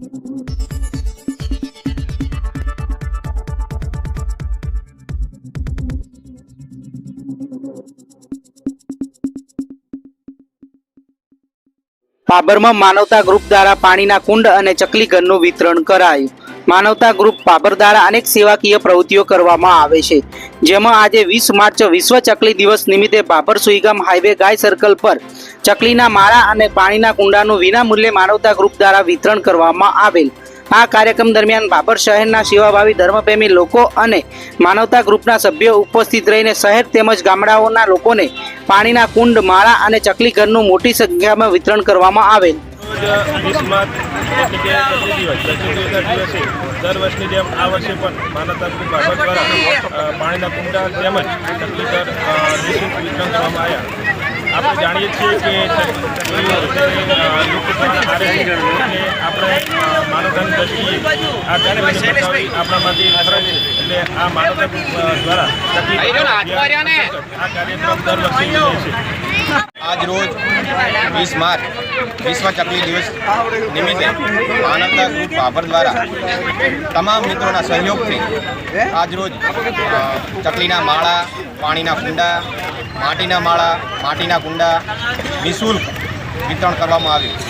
બાબરમાં માનવતા ગ્રુપ દ્વારા પાણીના કુંડ અને ચકલી ઘરનું વિતરણ કરાયું. માનવતા ગ્રુપ પાબર દ્વારા અનેક સેવાકીય પ્રવૃત્તિઓ કરવામાં આવે છે. જેમાં આજે વીસ માર્ચ વિશ્વ ચકલી દિવસ નિમિત્તે બાબર સુઈગામ હાઈવે ગાય સર્કલ પર ચકલીના માળા અને પાણીના કુંડાનું વિનામૂલ્યે માનવતા ગ્રુપ દ્વારા વિતરણ કરવામાં આવેલ. આ કાર્યક્રમ દરમિયાન બાબર શહેરના સેવાભાવી ધર્મપ્રેમી લોકો અને માનવતા ગ્રુપના સભ્યો ઉપસ્થિત રહીને શહેર તેમજ ગામડાઓના લોકોને પાણીના કુંડ, માળા અને ચકલી ઘરનું મોટી સંખ્યામાં વિતરણ કરવામાં આવેલ. દર વર્ષની જેમ આ વર્ષે પણ માનવતા દ્વારા પાણીના કુંડા તેમજ ચકલી ઘર વિતરણ કરવામાં આવ્યા. આપણે જાણીએ છીએ કે આપણે માનવધન દ્રષ્ટિએ આ ચકલીને આપણા માટે એક ફરજ છે એટલે આ માનવધન દ્વારા આ કાર્યક્રમ દર વર્ષે છે. આજ રોજ વીસ માર્ચ, વિશ્વ ચકલી દિવસ નિમિત્તે માનવતા ગ્રુપ બાબર દ્વારા તમામ મિત્રોના સહયોગથી આજ રોજ ચકલીના માળા, પાણીના કુંડા, માટીના માળા, માટીના કુંડા નિઃશુલ્ક વિતરણ કરવામાં આવ્યું.